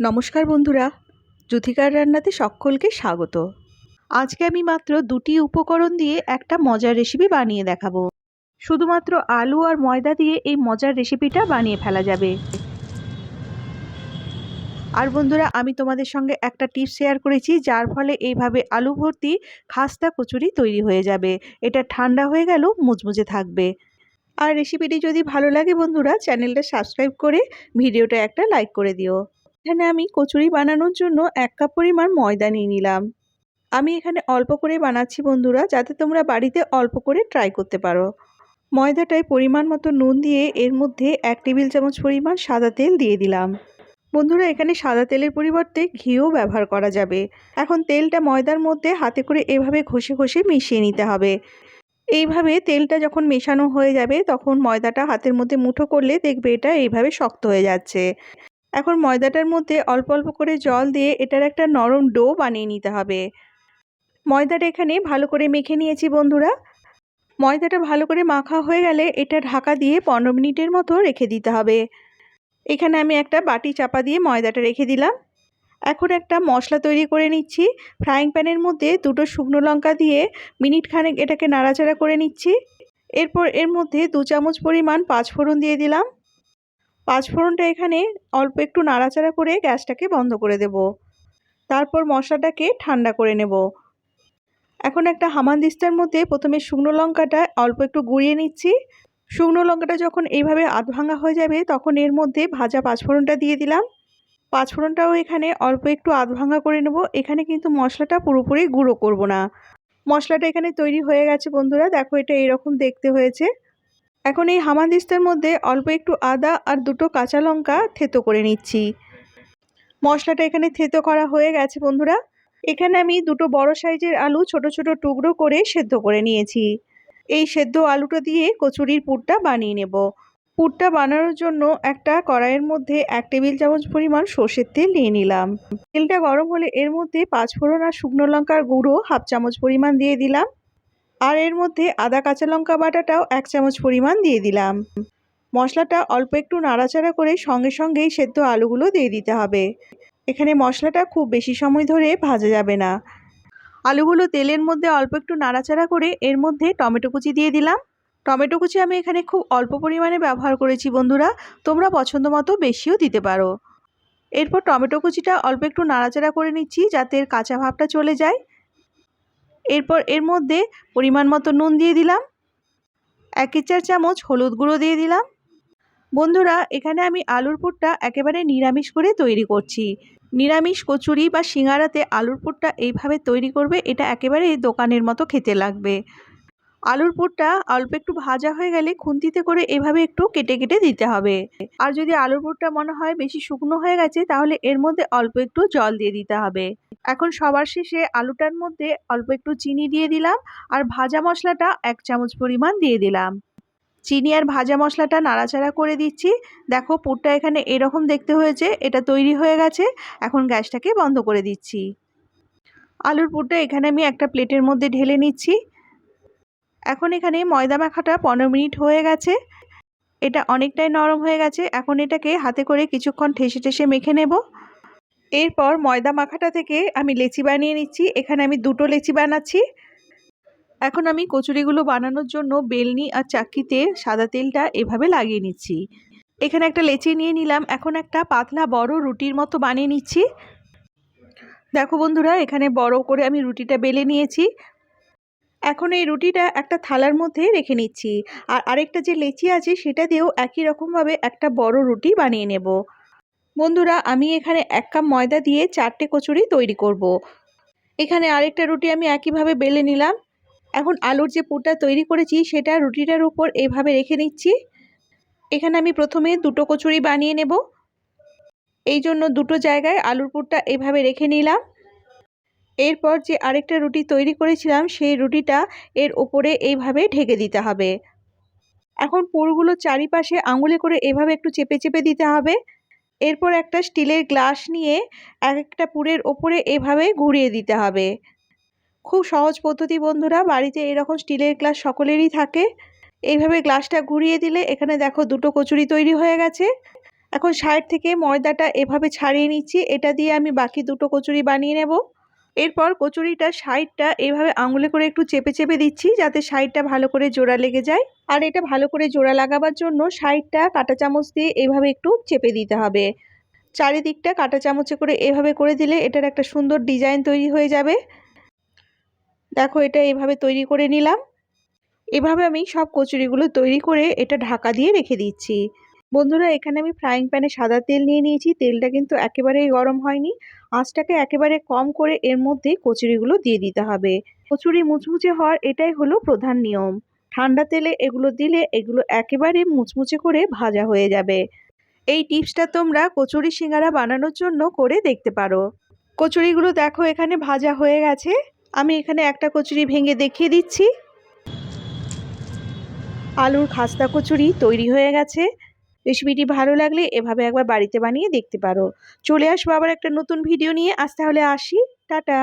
নমস্কার বন্ধুরা জ্যোতিকার রান্নাতে সকলকে স্বাগত। আজকে আমি মাত্র দুটি উপকরণ দিয়ে একটা মজার রেসিপি বানিয়ে দেখাবো। শুধুমাত্র আলু আর ময়দা দিয়ে এই মজার রেসিপিটা বানিয়ে ফেলা যাবে। আর বন্ধুরা, আমি তোমাদের সঙ্গে একটা টিপস শেয়ার করেছি, যার ফলে এইভাবে আলু ভর্তি খাস্তা কচুরি তৈরি হয়ে যাবে। এটা ঠান্ডা হয়ে গেল মুচমুচে থাকবে। আর রেসিপিটি যদি ভালো লাগে বন্ধুরা, চ্যানেলটা সাবস্ক্রাইব করে ভিডিওটা একটা লাইক করে দিও। এখানে আমি কচুরি বানানোর জন্য এক কাপ পরিমাণ ময়দা নিয়ে নিলাম। আমি এখানে অল্প করে বানাচ্ছি বন্ধুরা, যাতে তোমরা বাড়িতে অল্প করে ট্রাই করতে পারো। ময়দাটায় পরিমাণ মতো নুন দিয়ে এর মধ্যে এক টেবিল চামচ পরিমাণ সাদা তেল দিয়ে দিলাম। বন্ধুরা, এখানে সাদা তেলের পরিবর্তে ঘিও ব্যবহার করা যাবে। এখন তেলটা ময়দার মধ্যে হাতে করে এভাবে ঘষে ঘষে মিশিয়ে নিতে হবে। এইভাবে তেলটা যখন মেশানো হয়ে যাবে, তখন ময়দাটা হাতের মধ্যে মুঠো করলে দেখবে এটা এইভাবে শক্ত হয়ে যাচ্ছে। এখন ময়দাটার মধ্যে অল্প অল্প করে জল দিয়ে এটার একটা নরম ডো বানিয়ে নিতে হবে। ময়দাটা এখানে ভালো করে মেখে নিয়েছি বন্ধুরা। ময়দাটা ভালো করে মাখা হয়ে গেলে এটা ঢাকা দিয়ে পনেরো মিনিটের মতো রেখে দিতে হবে। এখানে আমি একটা বাটি চাপা দিয়ে ময়দাটা রেখে দিলাম। এখন একটা মশলা তৈরি করে নিচ্ছি। ফ্রাইং প্যানের মধ্যে দুটো শুকনো লঙ্কা দিয়ে মিনিট খানেক এটাকে নাড়াচাড়া করে নিচ্ছি। এরপর এর মধ্যে দু চামচ পরিমাণ পাঁচফোড়ন দিয়ে দিলাম। পাঁচফোড়নটা এখানে অল্প একটু নাড়াচাড়া করে গ্যাসটাকে বন্ধ করে দেব। তারপর মশলাটাকে ঠান্ডা করে নেব। এখন একটা হামানদিস্তার মধ্যে প্রথমে শুকনো লঙ্কাটা অল্প একটু গুঁড়িয়ে নিচ্ছি। শুকনো লঙ্কাটা যখন এইভাবে আধ ভাঙা হয়ে যাবে তখন এর মধ্যে ভাজা পাঁচফোড়নটা দিয়ে দিলাম। পাঁচফোড়নটাও এখানে অল্প একটু আধ ভাঙা করে নেব। এখানে কিন্তু মশলাটা পুরোপুরি গুঁড়ো করব না। মশলাটা এখানে তৈরি হয়ে গেছে বন্ধুরা। দেখো এটা এরকম দেখতে হয়েছে। এখন এই হামানদিস্তার মধ্যে অল্প একটু আদা আর দুটো কাঁচা লঙ্কা থেতো করে নিচ্ছি। মশলাটা এখানে থেতো করা হয়ে গেছে, বন্ধুরা। এখানে আমি দুটো বড় সাইজের আলু ছোট ছোট টুকরো করে সেদ্ধ করে নিয়েছি। এই সেদ্ধ আলুটা দিয়ে কচুরির পুরটা বানিয়ে নেব। পুরটা বানানোর জন্য একটা কড়াইয়ের মধ্যে এক টেবিল চামচ পরিমাণ সর্ষের তেল নিয়ে নিলাম। তেলটা গরম হলে এর মধ্যে পাঁচফোড়ন আর শুকনো লঙ্কার গুঁড়ো হাফ চামচ পরিমাণ দিয়ে দিলাম। আর এর মধ্যে আদা, কাঁচা লঙ্কা বাটাটাও এক চামচ পরিমাণ দিয়ে দিলাম। মশলাটা অল্প একটু নাড়াচাড়া করে সঙ্গে সঙ্গেই সেদ্ধ আলুগুলো দিয়ে দিতে হবে। এখানে মশলাটা খুব বেশি সময় ধরে ভাজা যাবে না। আলুগুলো তেলের মধ্যে অল্প একটু নাড়াচাড়া করে এর মধ্যে টমেটো কুচি দিয়ে দিলাম। টমেটো কুচি আমি এখানে খুব অল্প পরিমাণে ব্যবহার করেছি বন্ধুরা, তোমরা পছন্দ মতো বেশিও দিতে পারো। এরপর টমেটো কুচিটা অল্প একটু নাড়াচাড়া করে নিচ্ছি যাতে এর কাঁচা ভাবটা চলে যায়। এরপর এর মধ্যে পরিমাণ মতো নুন দিয়ে দিলাম। এক চার চামচ হলুদ গুঁড়ো দিয়ে দিলাম। বন্ধুরা, এখানে আমি আলুর পুরটা একেবারে নিরামিষ করে তৈরি করছি। নিরামিষ কচুরি বা সিঙ্গারাতে আলুর পুরটা এইভাবে তৈরি করবে, এটা একেবারে দোকানের মতো খেতে লাগবে। আলুর পুরটা অল্প একটু ভাজা হয়ে গেলে খুন্তিতে করে এভাবে একটু কেটে কেটে দিতে হবে। আর যদি আলুর পুরটা মনে হয় বেশি শুকনো হয়ে গেছে, তাহলে এর মধ্যে অল্প একটু জল দিয়ে দিতে হবে। এখন সবার শেষে আলুটার মধ্যে অল্প একটু চিনি দিয়ে দিলাম আর ভাজা মশলাটা এক চামচ পরিমাণ দিয়ে দিলাম। চিনি আর ভাজা মশলাটা নাড়াচাড়া করে দিচ্ছি। দেখো পুরটা এখানে এরকম দেখতে হয়েছে, এটা তৈরি হয়ে গেছে। এখন গ্যাসটাকে বন্ধ করে দিচ্ছি। আলুর পুরটা এখানে আমি একটা প্লেটের মধ্যে ঢেলে নিচ্ছি। এখন এখানে ময়দা মাখাটা পনেরো মিনিট হয়ে গেছে। এটা অনেকটাই নরম হয়ে গেছে। এখন এটাকে হাতে করে কিছুক্ষণ ঠেসে ঠেসে মেখে নেব। এরপর ময়দা মাখাটা থেকে আমি লেচি বানিয়ে নিচ্ছি। এখানে আমি দুটো লেচি বানাচ্ছি। এখন আমি কচুরিগুলো বানানোর জন্য বেলনি আর চাক্কিতে সাদা তেলটা এভাবে লাগিয়ে নিচ্ছি। এখানে একটা লেচি নিয়ে নিলাম। এখন একটা পাতলা বড় রুটির মতো বানিয়ে নিচ্ছি। দেখো বন্ধুরা, এখানে বড় করে আমি রুটিটা বেলে নিয়েছি। এখন এই রুটিটা একটা থালার মধ্যে রেখে নিচ্ছি। আর আরেকটা যে লেচি আছে সেটা দিয়েও একই রকমভাবে একটা বড় রুটি বানিয়ে নেব। বন্ধুরা, আমি এখানে এক কাপ ময়দা দিয়ে চারটে কচুরি তৈরি করব। এখানে আরেকটা রুটি আমি একইভাবে বেলে নিলাম। এখন আলুর যে পুরটা তৈরি করেছি সেটা রুটিটার উপর এইভাবে রেখে নিচ্ছি এখানে আমি প্রথমে দুটো কচুরি বানিয়ে নেব। এই জন্য দুটো জায়গায় আলুর পুরটা এইভাবে রেখে নিলাম। এরপর যে আরেকটা রুটি তৈরি করেছিলাম, সেই রুটিটা এর ওপরে এইভাবে ঢেকে দিতে হবে। এখন পুরগুলো চারিপাশে আঙুলে করে এভাবে একটু চেপে চেপে দিতে হবে। এরপর একটা স্টিলের গ্লাস নিয়ে এক একটা পুরের ওপরে এভাবে ঘুরিয়ে দিতে হবে। খুব সহজ পদ্ধতি বন্ধুরা, বাড়িতে এরকম স্টিলের গ্লাস সকলেরই থাকে। এইভাবে গ্লাসটা ঘুরিয়ে দিলে এখানে দেখো দুটো কচুরি তৈরি হয়ে গেছে। এখন সাইড থেকে ময়দাটা এভাবে ছাড়িয়ে নিচ্ছি। এটা দিয়ে আমি বাকি দুটো কচুরি বানিয়ে নেব। এরপর কচুরিটা সাইডটা এভাবে আঙুলে করে একটু চেপে চেপে দিচ্ছি যাতে সাইডটা ভালো করে জোড়া লেগে যায়। আর এটা ভালো করে জোড়া লাগাবার জন্য সাইডটা কাঁটা চামচ দিয়ে এভাবে একটু চেপে দিতে হবে। চারিদিকটা কাঁটা চামচে করে এভাবে করে দিলে এটার একটা সুন্দর ডিজাইন তৈরি হয়ে যাবে। দেখো এটা এভাবে তৈরি করে নিলাম। এভাবে আমি সব কচুরিগুলো তৈরি করে এটা ঢাকা দিয়ে রেখে দিচ্ছি। বন্ধুরা, এখানে আমি ফ্রাইং প্যানে সাদা তেল নিয়ে নিয়েছি। তেলটা কিন্তু একেবারেই গরম হয়নি। আঁচটাকে একেবারে কম করে এর মধ্যে কচুরিগুলো দিয়ে দিতে হবে। কচুরি মুচমুচে হওয়ার এটাই হলো প্রধান নিয়ম। ঠান্ডা তেলে এগুলো দিলে এগুলো একেবারে মুচমুচে করে ভাজা হয়ে যাবে। এই টিপসটা তোমরা কচুরি সিঙ্গারা বানানোর জন্য করে দেখতে পারো। কচুরিগুলো দেখো, এখানে ভাজা হয়ে গেছে। আমি এখানে একটা কচুরি ভেঙে দেখিয়ে দিচ্ছি। আলুর খাস্তা কচুরি তৈরি হয়ে গেছে। রেসিপিটি ভালো লাগলে এভাবে একবার বাড়িতে বানিয়ে দেখতে পারো। চলে আসব আবার একটা নতুন ভিডিও নিয়ে। আজ তাহলে আসি। টাটা।